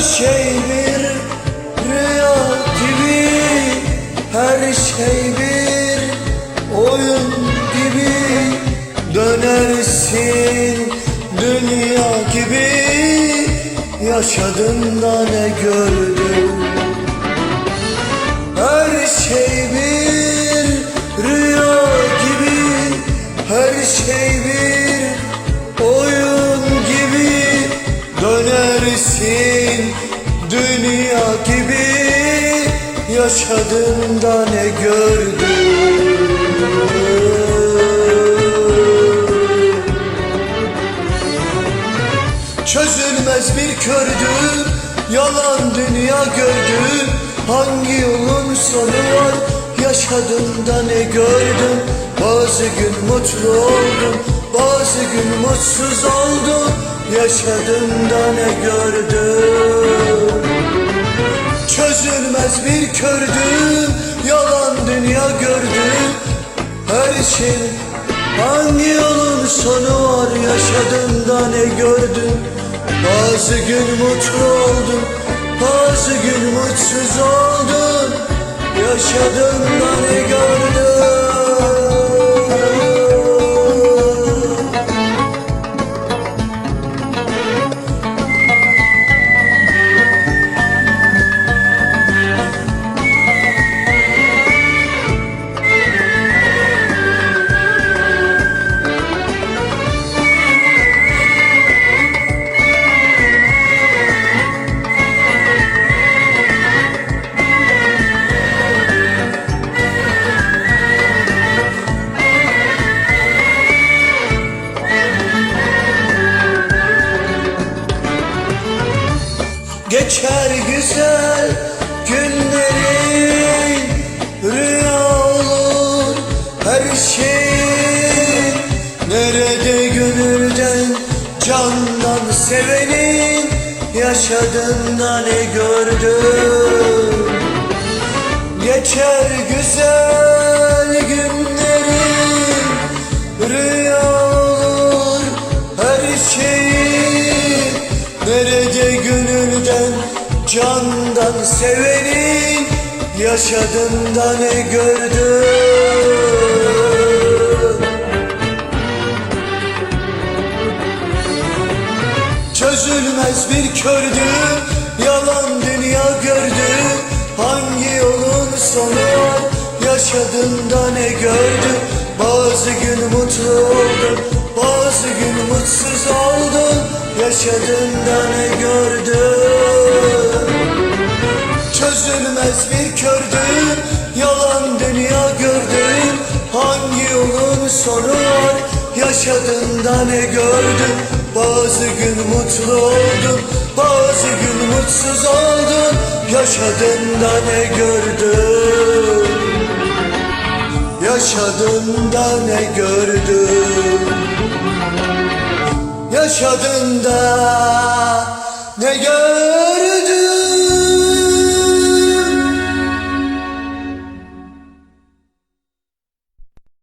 şey bir rüya gibi Her şey bir oyun gibi. Dönersin dünya gibi Yaşadığında ne gördün? Her şey bir Dönersin dünya gibi. Yaşadığında ne gördün? Çözülmez bir kördü Yalan dünya gördü Hangi yolun sonu var? Yaşadığında ne gördüm? Bazı gün mutlu oldum Bazı gün mutsuz oldum Yaşadığımda ne gördüm Çözülmez bir kördü Yalan dünya gördü Her şey Hangi yolun sonu var yaşadığında ne gördün? Bazı gün mutlu oldun Bazı gün mutsuz oldun Yaşadığında ne gördün Geçer güzel günlerin Rüya olur her şeyin. Nerede gönülden candan sevenin Yaşadığında ne gördün? Geçer güzel candan sevenin Yaşadığında ne gördün? Çözülmez bir kördü Yalan dünya gördü. Hangi yolun sonu var Yaşadığında ne gördün Bazı gün mutlu oldun Bazı gün mutsuz oldun. Yaşadığında ne Çözülmez bir kördü Yalan dünya gördün. Hangi yolun sonu var? Yaşadığında ne gördün? Bazı gün mutlu oldun Bazı gün mutsuz oldun. Yaşadığında ne gördün? Yaşadığında ne gördün? Yaşadığında ne gördün